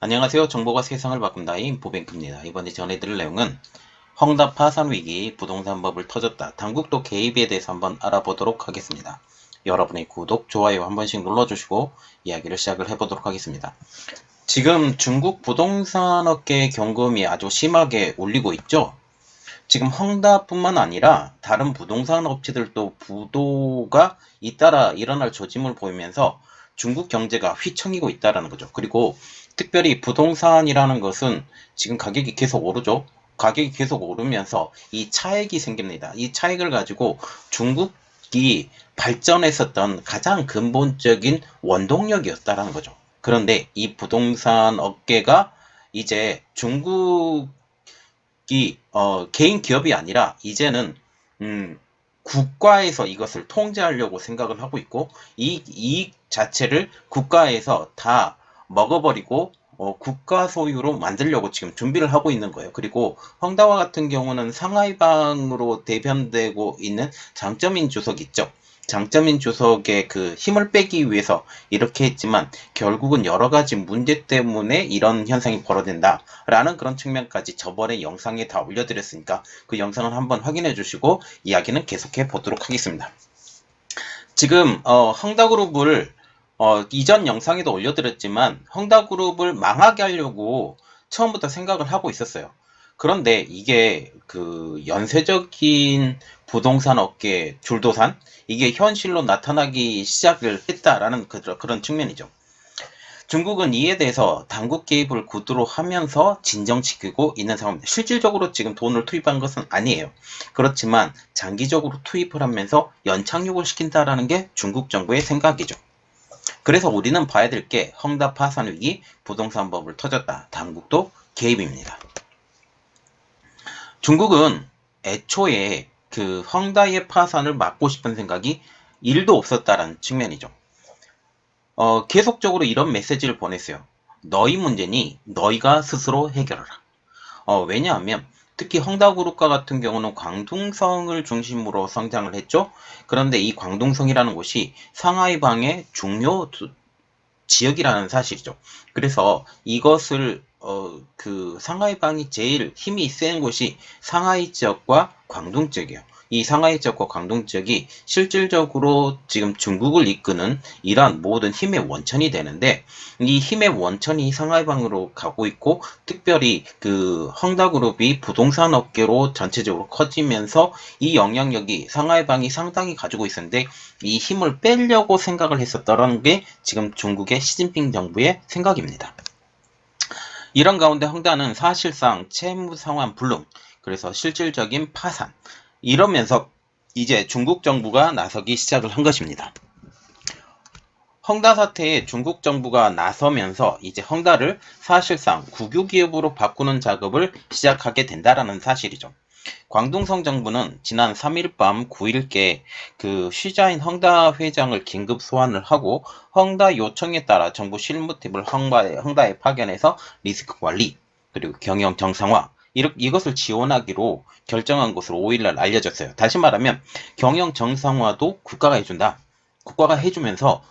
안녕하세요. 정보가 세상을 바꾼다인 보뱅크입니다. 이번에 전해드릴 내용은 헝다 파산 위기 부동산 법을 터졌다. 당국도 개입에 대해서 한번 알아보도록 하겠습니다. 여러분의 구독, 좋아요 한 번씩 눌러주시고 이야기를 시작을 해보도록 하겠습니다. 지금 중국 부동산 업계의 경금이 아주 심하게 울리고 있죠. 지금 헝다뿐만 아니라 다른 부동산 업체들도 부도가 잇따라 일어날 조짐을 보이면서 중국 경제가 휘청이고 있다라는 거죠. 그리고 특별히 부동산이라는 것은 지금 가격이 계속 오르죠. 가격이 계속 오르면서 이 차액이 생깁니다. 이 차액을 가지고 중국이 발전했었던 가장 근본적인 원동력이었다라는 거죠. 그런데 이 부동산 업계가 이제 중국이 어, 개인 기업이 아니라 이제는 음, 국가에서 이것을 통제하려고 생각을 하고 있고 이 이익 자체를 국가에서 다 먹어버리고 어, 국가 소유로 만들려고 지금 준비를 하고 있는 거예요. 그리고 헝다와 같은 경우는 상하이방으로 대변되고 있는 장점인 주석 있죠. 장점인 주석의 그 힘을 빼기 위해서 이렇게 했지만 결국은 여러 가지 문제 때문에 이런 현상이 벌어진다라는 그런 측면까지 저번에 영상에 다 올려드렸으니까 그 영상을 한번 확인해 주시고 이야기는 계속해 보도록 하겠습니다. 지금 어, 헝다그룹을 어, 이전 영상에도 올려드렸지만 헝다그룹을 망하게 하려고 처음부터 생각을 하고 있었어요. 그런데 이게 그 연쇄적인 부동산 업계 줄도산 이게 현실로 나타나기 시작을 했다라는 그, 그런 측면이죠. 중국은 이에 대해서 당국 개입을 구두로 하면서 진정시키고 있는 상황입니다. 실질적으로 지금 돈을 투입한 것은 아니에요. 그렇지만 장기적으로 투입을 하면서 연착륙을 시킨다라는 게 중국 정부의 생각이죠. 그래서 우리는 봐야 될 게 헝다 파산 위기 부동산법을 터졌다. 당국도 개입입니다. 중국은 애초에 그 헝다의 파산을 막고 싶은 생각이 1도 없었다라는 측면이죠. 어, 계속적으로 이런 메시지를 보냈어요. 너희 문제니 너희가 스스로 해결하라. 어, 왜냐하면 특히 헝다그룹과 같은 경우는 광둥성을 중심으로 성장을 했죠. 그런데 이 광둥성이라는 곳이 상하이방의 중요 지역이라는 사실이죠. 그래서 이것을 어, 그 상하이 방이 제일 힘이 센 곳이 상하이 지역과 광둥 지역이에요. 이 상하이 지역과 광동 지역이 실질적으로 지금 중국을 이끄는 이러한 모든 힘의 원천이 되는데 이 힘의 원천이 상하이 방으로 가고 있고 특별히 그 헝다그룹이 부동산 업계로 전체적으로 커지면서 이 영향력이 상하이 방이 상당히 가지고 있었는데 이 힘을 빼려고 생각을 했었다는 게 지금 중국의 시진핑 정부의 생각입니다. 이런 가운데 헝다는 사실상 채무 상환 불능, 그래서 실질적인 파산, 이러면서 이제 중국 정부가 나서기 시작을 한 것입니다. 헝다 사태에 중국 정부가 나서면서 이제 헝다를 사실상 국유기업으로 바꾸는 작업을 시작하게 된다라는 사실이죠. 광둥성 정부는 지난 3일 밤 9일께 그 쉬자인 헝다 회장을 긴급 소환을 하고 헝다 요청에 따라 정부 실무팀을 헝다에, 헝다에 파견해서 리스크 관리 그리고 경영 정상화 이것을 지원하기로 결정한 것으로 5일날 알려졌어요. 다시 말하면 경영 정상화도 국가가 해준다. 국가가 해주면서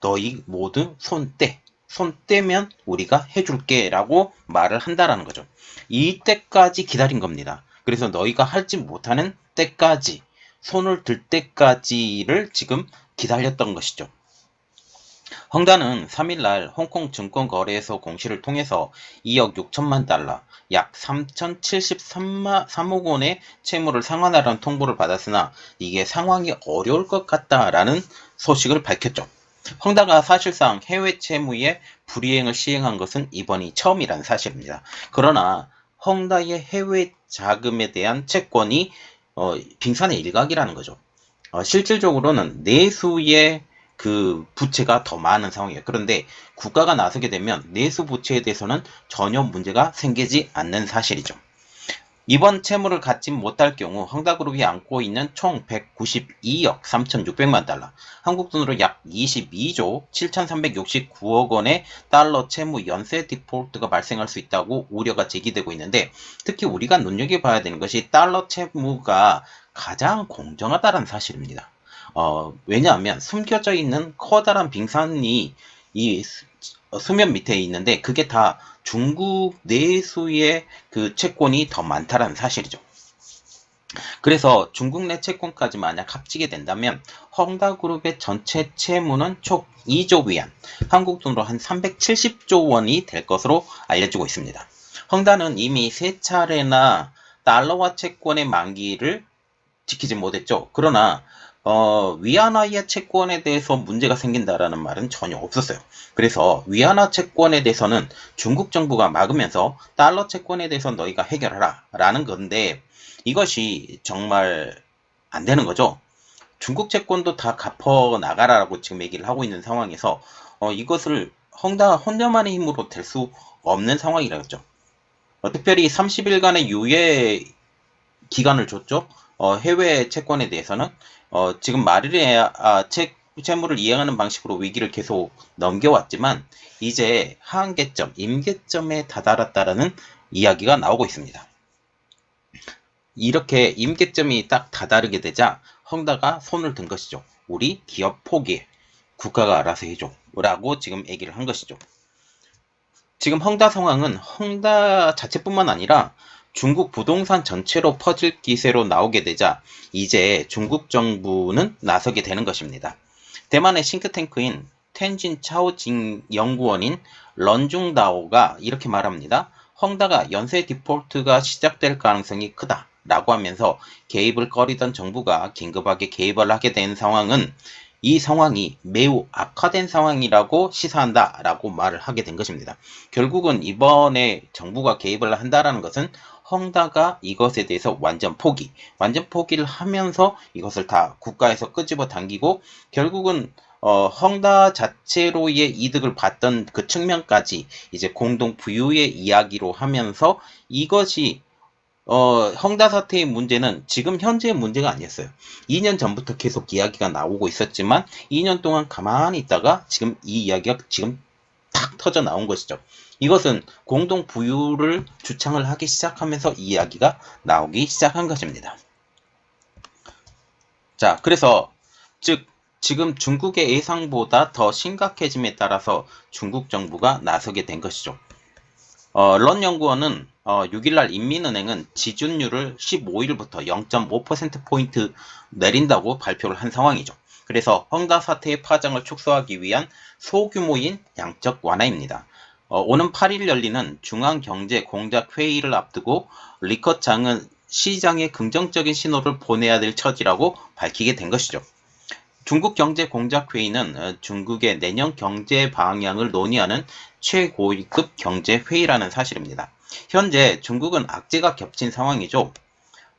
너희 모두 손 떼. 손 떼면 우리가 해줄게 라고 말을 한다라는 거죠. 이때까지 기다린 겁니다. 그래서 너희가 할지 못하는 때까지 손을 들 때까지를 지금 기다렸던 것이죠. 헝다는 3일날 홍콩 증권거래소 공시를 통해서 2억 6천만 달러, 약 3,073억 원의 채무를 상환하라는 통보를 받았으나 이게 상황이 어려울 것 같다라는 소식을 밝혔죠. 헝다가 사실상 해외 채무의 불이행을 시행한 것은 이번이 처음이라는 사실입니다. 그러나 헝다의 해외 자금에 대한 채권이 어, 빙산의 일각이라는 거죠. 어, 실질적으로는 내수의 그 부채가 더 많은 상황이에요. 그런데 국가가 나서게 되면 내수 부채에 대해서는 전혀 문제가 생기지 않는 사실이죠. 이번 채무를 갖지 못할 경우 헝다그룹이 안고 있는 총 192억 3,600만 달러, 한국 돈으로 약 22조 7,369억 원의 달러 채무 연쇄 디폴트가 발생할 수 있다고 우려가 제기되고 있는데 특히 우리가 눈여겨봐야 되는 것이 달러 채무가 가장 공정하다는 사실입니다. 어, 왜냐하면 숨겨져 있는 커다란 빙산이 이 어, 수면 밑에 있는데 그게 다 중국 내수의 그 채권이 더 많다라는 사실이죠. 그래서 중국 내 채권까지 만약 합치게 된다면 헝다그룹의 전체 채무는 총 2조 위안, 한국 돈으로 한 370조 원이 될 것으로 알려지고 있습니다. 헝다는 이미 세 차례나 달러화 채권의 만기를 지키지 못했죠. 그러나 어, 위안화의 채권에 대해서 문제가 생긴다라는 말은 전혀 없었어요. 그래서 위안화 채권에 대해서는 중국 정부가 막으면서 달러 채권에 대해서 너희가 해결하라 라는 건데 이것이 정말 안 되는 거죠. 중국 채권도 다 갚어 나가라라고 지금 얘기를 하고 있는 상황에서 어, 이것을 헝다 혼자만의 힘으로 될 수 없는 상황이라죠. 어, 특별히 30일간의 유예 기간을 줬죠. 어, 해외 채권에 대해서는 어, 지금 마리의 아, 채, 채무를 이행하는 방식으로 위기를 계속 넘겨왔지만 이제 한계점, 임계점에 다다랐다라는 이야기가 나오고 있습니다. 이렇게 임계점이 딱 다다르게 되자 헝다가 손을 든 것이죠. 우리 기업 포기해. 국가가 알아서 해줘. 라고 지금 얘기를 한 것이죠. 지금 헝다 상황은 헝다 자체뿐만 아니라 중국 부동산 전체로 퍼질 기세로 나오게 되자 이제 중국 정부는 나서게 되는 것입니다. 대만의 싱크탱크인 텐진 차오징 연구원인 런중다오가 이렇게 말합니다. 헝다가 연쇄 디폴트가 시작될 가능성이 크다. 라고 하면서 개입을 꺼리던 정부가 긴급하게 개입을 하게 된 상황은 이 상황이 매우 악화된 상황이라고 시사한다 라고 말을 하게 된 것입니다. 결국은 이번에 정부가 개입을 한다라는 것은 헝다가 이것에 대해서 완전 포기, 완전 포기를 하면서 이것을 다 국가에서 끄집어 당기고 결국은 어, 헝다 자체로의 이득을 봤던 그 측면까지 이제 공동 부유의 이야기로 하면서 이것이 어, 헝다 사태의 문제는 지금 현재의 문제가 아니었어요. 2년 전부터 계속 이야기가 나오고 있었지만 2년 동안 가만히 있다가 지금 이 이야기가 지금 탁 터져 나온 것이죠. 이것은 공동 부유를 주창을 하기 시작하면서 이 이야기가 나오기 시작한 것입니다. 자, 그래서 즉 지금 중국의 예상보다 더 심각해짐에 따라서 중국 정부가 나서게 된 것이죠. 어, 런 연구원은 어, 6일날 인민은행은 지준율을 15일부터 0.5%포인트 내린다고 발표를 한 상황이죠. 그래서 헝다 사태의 파장을 축소하기 위한 소규모인 양적 완화입니다. 어, 오는 8일 열리는 중앙경제공작회의를 앞두고 리커창은 시장에 긍정적인 신호를 보내야 될 처지라고 밝히게 된 것이죠. 중국 경제공작회의는 어, 중국의 내년 경제 방향을 논의하는 최고위급 경제회의라는 사실입니다. 현재 중국은 악재가 겹친 상황이죠.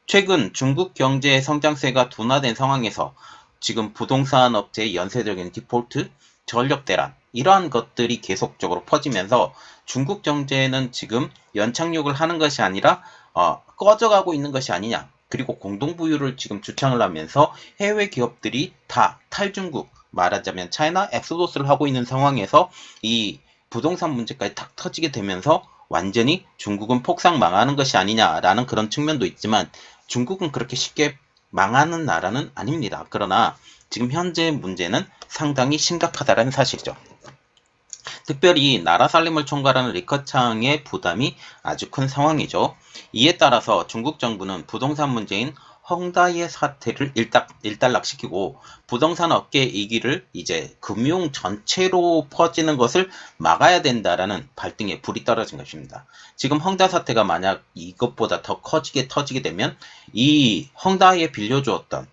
최근 중국 경제의 성장세가 둔화된 상황에서 지금 부동산 업체의 연쇄적인 디폴트, 전력 대란 이러한 것들이 계속적으로 퍼지면서 중국 경제는 지금 연착륙을 하는 것이 아니라 어, 꺼져가고 있는 것이 아니냐. 그리고 공동부유를 지금 주창을 하면서 해외 기업들이 다 탈중국 말하자면 차이나 엑소도스를 하고 있는 상황에서 이 부동산 문제까지 탁 터지게 되면서 완전히 중국은 폭삭 망하는 것이 아니냐라는 그런 측면도 있지만 중국은 그렇게 쉽게 망하는 나라는 아닙니다. 그러나 지금 현재 문제는 상당히 심각하다는 사실이죠. 특별히 나라 살림을 총괄하는 리커창의 부담이 아주 큰 상황이죠. 이에 따라서 중국 정부는 부동산 문제인 헝다의 사태를 일단, 일단 락시키고 부동산 업계의 이기를 이제 금융 전체로 퍼지는 것을 막아야 된다라는 발등에 불이 떨어진 것입니다. 지금 헝다 사태가 만약 이것보다 더 커지게 터지게 되면 이 헝다에 빌려주었던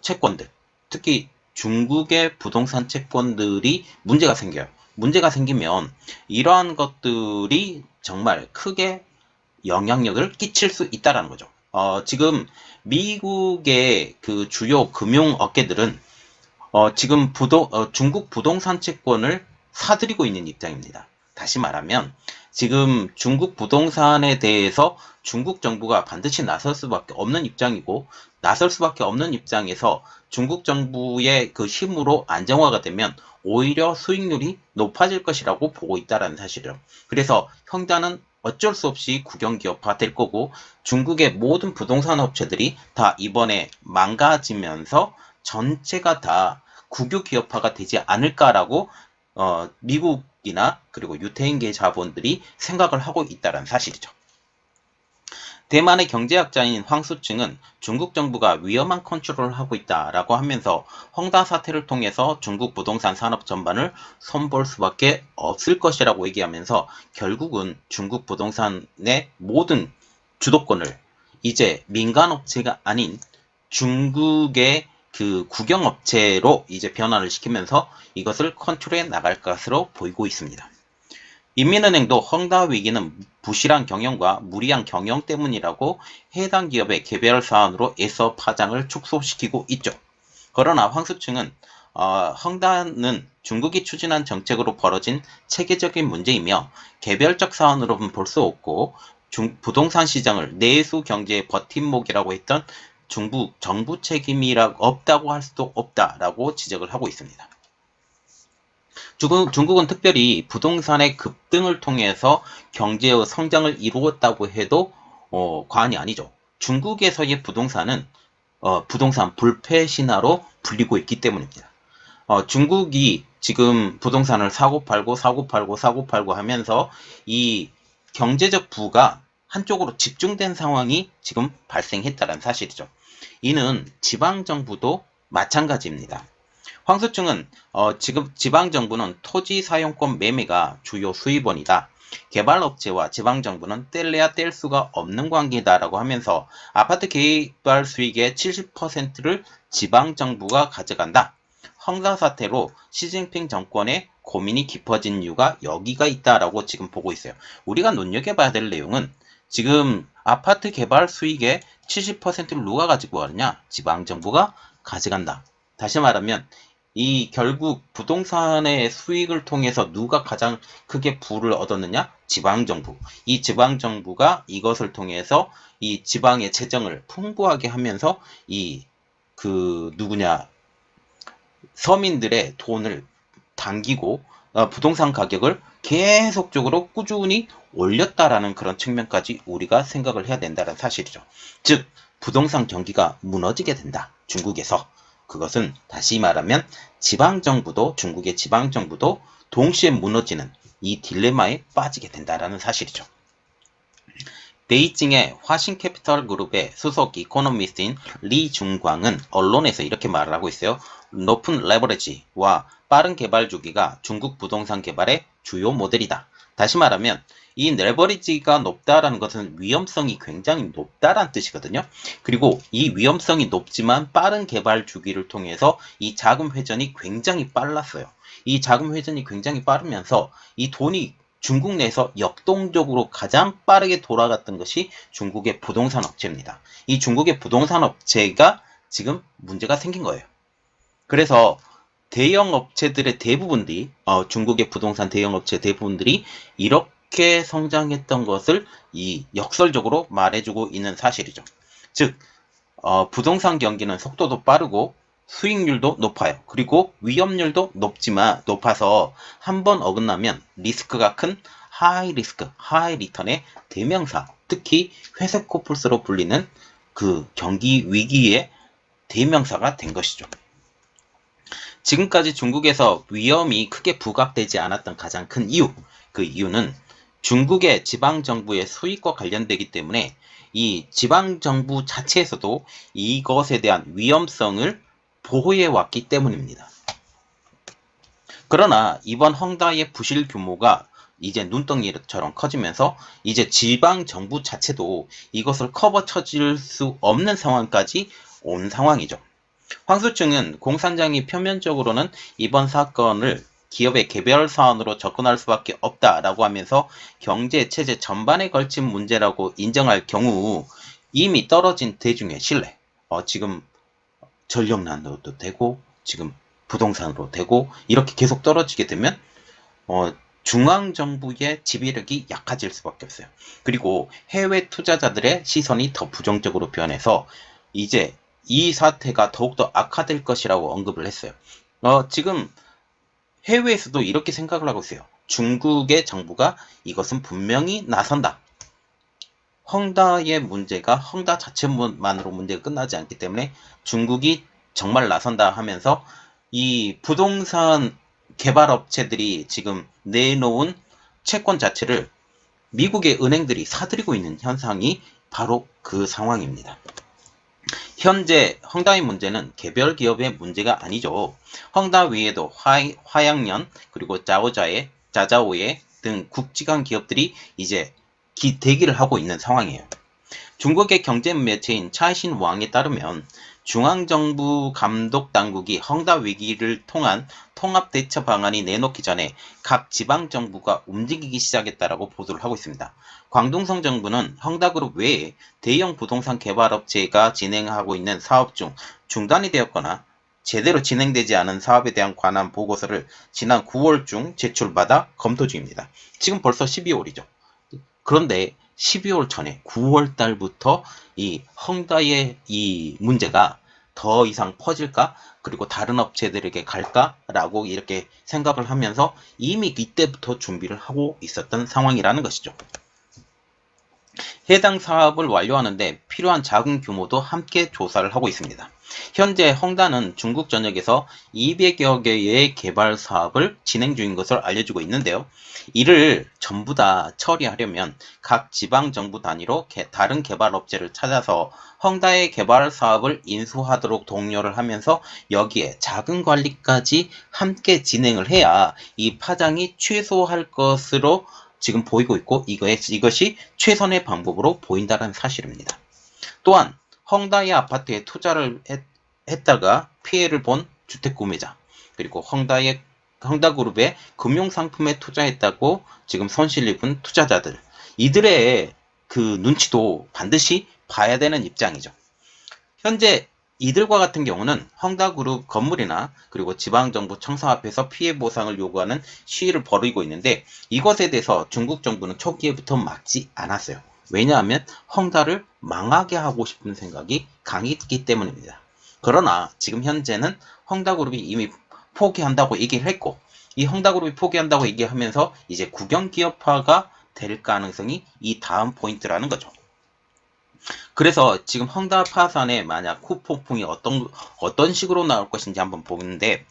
채권들, 특히 중국의 부동산 채권들이 문제가 생겨요. 문제가 생기면 이러한 것들이 정말 크게 영향력을 끼칠 수 있다라는 거죠. 어, 지금 미국의 그 주요 금융 업계들은 어, 지금 부동, 어, 중국 부동산 채권을 사들이고 있는 입장입니다. 다시 말하면 지금 중국 부동산에 대해서 중국 정부가 반드시 나설 수밖에 없는 입장이고 나설 수밖에 없는 입장에서 중국 정부의 그 힘으로 안정화가 되면 오히려 수익률이 높아질 것이라고 보고 있다는 사실이죠. 그래서 형단은 어쩔 수 없이 국영기업화 될 거고 중국의 모든 부동산 업체들이 다 이번에 망가지면서 전체가 다 국유기업화가 되지 않을까라고 어, 미국 이나 그리고 유태인계 자본들이 생각을 하고 있다는 사실이죠. 대만의 경제학자인 황수층은 중국 정부가 위험한 컨트롤을 하고 있다라고 하면서 헝다 사태를 통해서 중국 부동산 산업 전반을 손볼 수밖에 없을 것이라고 얘기하면서 결국은 중국 부동산의 모든 주도권을 이제 민간업체가 아닌 중국의 그 국영업체로 이제 변화를 시키면서 이것을 컨트롤해 나갈 것으로 보이고 있습니다. 인민은행도 헝다 위기는 부실한 경영과 무리한 경영 때문이라고 해당 기업의 개별 사안으로 애써 파장을 축소시키고 있죠. 그러나 황수층은 어, 헝다는 중국이 추진한 정책으로 벌어진 체계적인 문제이며 개별적 사안으로는 볼 수 없고 중, 부동산 시장을 내수 경제의 버팀목이라고 했던 중국 정부 책임이라 없다고 할 수도 없다라고 지적을 하고 있습니다. 중국, 중국 은 특별히 부동산의 급등을 통해서 경제의 성장을 이루었다고 해도 어, 과언이 아니죠. 중국에서의 부동산은 어, 부동산 불패 신화로 불리고 있기 때문입니다. 어, 중국이 지금 부동산을 사고 팔고 사고 팔고 사고 팔고 하면서 이 경제적 부가 한쪽으로 집중된 상황이 지금 발생했다는 사실이죠. 이는 지방 정부도 마찬가지입니다. 황수층은 어, 지금 지방정부는 토지 사용권 매매가 주요 수입원이다. 개발업체와 지방정부는 뗄래야 뗄 수가 없는 관계다라고 하면서 아파트 개발 수익의 70%를 지방정부가 가져간다. 헝다 사태로 시진핑 정권의 고민이 깊어진 이유가 여기가 있다라고 지금 보고 있어요. 우리가 눈여겨봐야 될 내용은 지금 아파트 개발 수익의 70%를 누가 가지고 가느냐? 지방정부가 가져간다. 다시 말하면 이 결국 부동산의 수익을 통해서 누가 가장 크게 부를 얻었느냐? 지방정부. 이 지방정부가 이것을 통해서 이 지방의 재정을 풍부하게 하면서 이 그 누구냐? 서민들의 돈을 당기고 어, 부동산 가격을 계속적으로 꾸준히 올렸다라는 그런 측면까지 우리가 생각을 해야 된다는 사실이죠. 즉, 부동산 경기가 무너지게 된다. 중국에서. 그것은 다시 말하면 지방정부도 중국의 지방정부도 동시에 무너지는 이 딜레마에 빠지게 된다라는 사실이죠. 베이징의 화신캐피털 그룹의 수석 이코노미스트인 리 중광은 언론에서 이렇게 말을 하고 있어요. 높은 레버리지와 빠른 개발 주기가 중국 부동산 개발의 주요 모델이다. 다시 말하면 이 레버리지가 높다라는 것은 위험성이 굉장히 높다라는 뜻이거든요. 그리고 이 위험성이 높지만 빠른 개발 주기를 통해서 이 자금 회전이 굉장히 빨랐어요. 이 자금 회전이 굉장히 빠르면서 이 돈이 중국 내에서 역동적으로 가장 빠르게 돌아갔던 것이 중국의 부동산 업체입니다. 이 중국의 부동산 업체가 지금 문제가 생긴 거예요. 그래서 대형 업체들의 대부분들이 어, 중국의 부동산 대형 업체 대부분들이 이렇게 성장했던 것을 이 역설적으로 말해주고 있는 사실이죠. 즉 어, 부동산 경기는 속도도 빠르고 수익률도 높아요. 그리고 위험률도 높지만 높아서 한 번 어긋나면 리스크가 큰 하이 리스크, 하이 리턴의 대명사, 특히 회색 코뿔소로 불리는 그 경기 위기의 대명사가 된 것이죠. 지금까지 중국에서 위험이 크게 부각되지 않았던 가장 큰 이유, 그 이유는 중국의 지방정부의 수익과 관련되기 때문에 이 지방정부 자체에서도 이것에 대한 위험성을 보호해 왔기 때문입니다. 그러나 이번 헝다의 부실 규모가 이제 눈덩이처럼 커지면서 이제 지방 정부 자체도 이것을 커버 쳐질 수 없는 상황까지 온 상황이죠. 황수층은 공산장이 표면적으로는 이번 사건을 기업의 개별 사안으로 접근할 수밖에 없다라고 하면서 경제 체제 전반에 걸친 문제라고 인정할 경우 이미 떨어진 대중의 신뢰, 어, 지금 전력난로도 되고 지금 부동산으로 되고 이렇게 계속 떨어지게 되면 어, 중앙 정부의 지배력이 약해질 수밖에 없어요. 그리고 해외 투자자들의 시선이 더 부정적으로 변해서 이제 이 사태가 더욱더 악화될 것이라고 언급을 했어요. 어, 지금 해외에서도 이렇게 생각을 하고 있어요. 중국의 정부가 이것은 분명히 나선다. 헝다의 문제가 헝다 자체만으로 문제가 끝나지 않기 때문에 중국이 정말 나선다 하면서 이 부동산 개발 업체들이 지금 내놓은 채권 자체를 미국의 은행들이 사들이고 있는 현상이 바로 그 상황입니다. 현재 헝다의 문제는 개별 기업의 문제가 아니죠. 헝다 외에도 화, 화양연 그리고 자오자의 자자오의 등 국지간 기업들이 이제 기, 대기를 하고 있는 상황이에요. 중국의 경제 매체인 차이신 왕에 따르면 중앙정부 감독 당국이 헝다 위기를 통한 통합 대처 방안이 내놓기 전에 각 지방 정부가 움직이기 시작했다라고 보도를 하고 있습니다. 광둥성 정부는 헝다그룹 외에 대형 부동산 개발업체가 진행하고 있는 사업 중 중단이 되었거나 제대로 진행되지 않은 사업에 대한 관한 보고서를 지난 9월 중 제출받아 검토 중입니다. 지금 벌써 12월이죠. 그런데 12월 전에 9월 달부터 이 헝다의 이 문제가 더 이상 퍼질까? 그리고 다른 업체들에게 갈까?라고 이렇게 생각을 하면서 이미 이때부터 준비를 하고 있었던 상황이라는 것이죠. 해당 사업을 완료하는데 필요한 자금 규모도 함께 조사를 하고 있습니다. 현재 헝다는 중국 전역에서 200여 개의 개발 사업을 진행 중인 것을 알려주고 있는데요. 이를 전부 다 처리하려면 각 지방 정부 단위로 개, 다른 개발 업체를 찾아서 헝다의 개발 사업을 인수하도록 독려를 하면서 여기에 자금 관리까지 함께 진행을 해야 이 파장이 최소할 것으로 지금 보이고 있고 이것이 최선의 방법으로 보인다는 사실입니다. 또한 헝다의 아파트에 투자를 했, 다가 피해를 본 주택 구매자 그리고 헝다의 헝다그룹의 금융상품에 투자했다고 지금 손실 입은 투자자들 이들의 그 눈치도 반드시 봐야 되는 입장이죠. 현재 이들과 같은 경우는 헝다그룹 건물이나 그리고 지방정부 청사 앞에서 피해 보상을 요구하는 시위를 벌이고 있는데 이것에 대해서 중국 정부는 초기에부터 막지 않았어요. 왜냐하면 헝다를 망하게 하고 싶은 생각이 강했기 때문입니다. 그러나 지금 현재는 헝다그룹이 이미 포기한다고 얘기를 했고 이 헝다그룹이 포기한다고 얘기하면서 이제 국영기업화가 될 가능성이 이 다음 포인트라는 거죠. 그래서 지금 헝다 파산에 만약 후폭풍이 어떤 어떤 식으로 나올 것인지 한번 보는데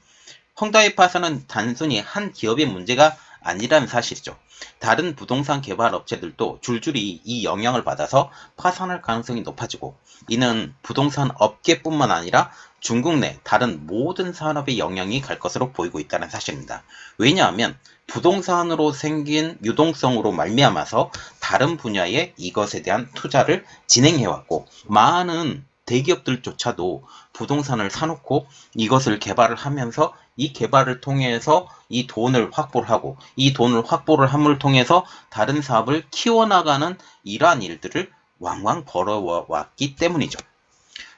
헝다의 파산은 단순히 한 기업의 문제가 아니라는 사실이죠. 다른 부동산 개발 업체들도 줄줄이 이 영향을 받아서 파산할 가능성이 높아지고 이는 부동산 업계뿐만 아니라 중국 내 다른 모든 산업에 영향이 갈 것으로 보이고 있다는 사실입니다. 왜냐하면 부동산으로 생긴 유동성으로 말미암아서 다른 분야에 이것에 대한 투자를 진행해왔고 많은 대기업들조차도 부동산을 사놓고 이것을 개발을 하면서 이 개발을 통해서 이 돈을 확보를 하고 이 돈을 확보를 함을 통해서 다른 사업을 키워나가는 이러한 일들을 왕왕 벌어왔기 때문이죠.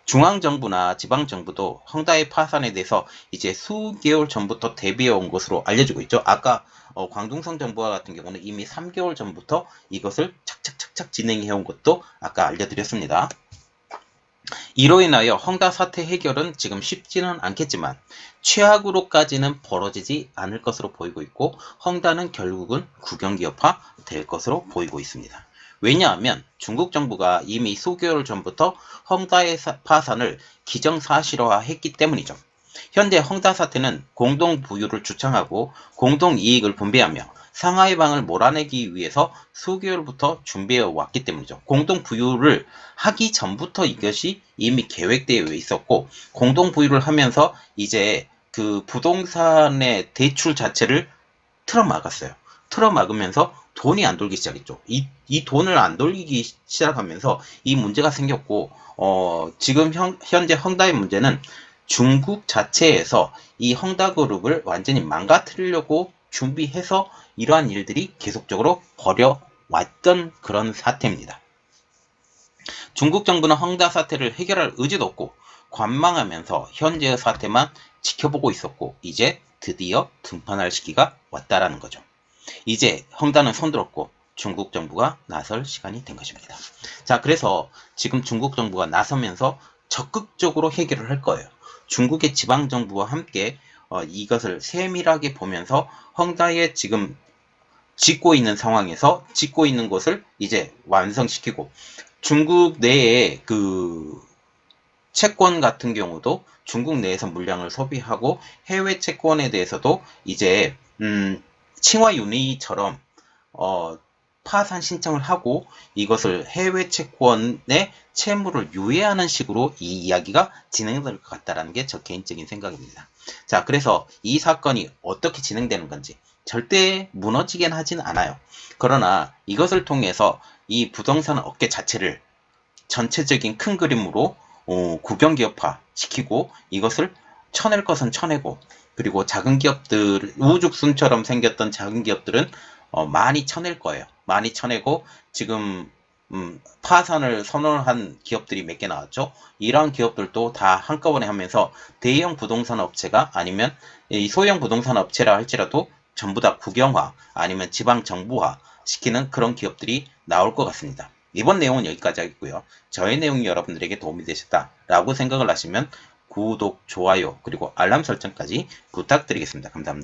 중앙정부나 지방정부도 헝다의 파산에 대해서 이제 수개월 전부터 대비해 온 것으로 알려지고 있죠. 아까 어, 광둥성 정부와 같은 경우는 이미 3개월 전부터 이것을 착착착착 진행해 온 것도 아까 알려드렸습니다. 이로 인하여 헝다 사태 해결은 지금 쉽지는 않겠지만 최악으로까지는 벌어지지 않을 것으로 보이고 있고 헝다는 결국은 국영기업화 될 것으로 보이고 있습니다. 왜냐하면 중국 정부가 이미 수개월 전부터 헝다의 파산을 기정사실화했기 때문이죠. 현재 헝다 사태는 공동 부유를 주창하고 공동 이익을 분배하며 상하이방을 몰아내기 위해서 수개월부터 준비해 왔기 때문이죠. 공동 부유를 하기 전부터 이것이 이미 계획되어 있었고 공동 부유를 하면서 이제 그 부동산의 대출 자체를 틀어막았어요. 틀어막으면서 돈이 안 돌기 시작했죠. 이, 이 돈을 안 돌리기 시작하면서 이 문제가 생겼고, 어, 지금 현, 현재 헝다의 문제는 중국 자체에서 이 헝다그룹을 완전히 망가뜨리려고 준비해서 이러한 일들이 계속적으로 벌여왔던 그런 사태입니다. 중국 정부는 헝다 사태를 해결할 의지도 없고 관망하면서 현재의 사태만 지켜보고 있었고 이제 드디어 등판할 시기가 왔다라는 거죠. 이제 헝다는 손들었고 중국 정부가 나설 시간이 된 것입니다. 자, 그래서 지금 중국 정부가 나서면서 적극적으로 해결을 할 거예요. 중국의 지방 정부와 함께 어, 이것을 세밀하게 보면서 헝다에 지금 짓고 있는 상황에서 짓고 있는 것을 이제 완성시키고 중국 내에 그 채권 같은 경우도 중국 내에서 물량을 소비하고 해외 채권에 대해서도 이제 음, 칭화 윤리처럼 어, 파산 신청을 하고 이것을 해외 채권의 채무를 유예하는 식으로 이 이야기가 진행될 것 같다라는 게 저 개인적인 생각입니다. 자, 그래서 이 사건이 어떻게 진행되는 건지 절대 무너지긴 하진 않아요. 그러나 이것을 통해서 이 부동산 업계 자체를 전체적인 큰 그림으로 어, 국영기업화 시키고 이것을 쳐낼 것은 쳐내고 그리고 작은 기업들 우죽순처럼 생겼던 작은 기업들은 어, 많이 쳐낼 거예요. 많이 쳐내고 지금 음, 파산을 선언한 기업들이 몇 개 나왔죠. 이러한 기업들도 다 한꺼번에 하면서 대형 부동산 업체가 아니면 이 소형 부동산 업체라 할지라도 전부 다 국영화 아니면 지방 정부화 시키는 그런 기업들이 나올 것 같습니다. 이번 내용은 여기까지 하겠고요. 저의 내용이 여러분들에게 도움이 되셨다라고 생각을 하시면 구독, 좋아요, 그리고 알람 설정까지 부탁드리겠습니다. 감사합니다.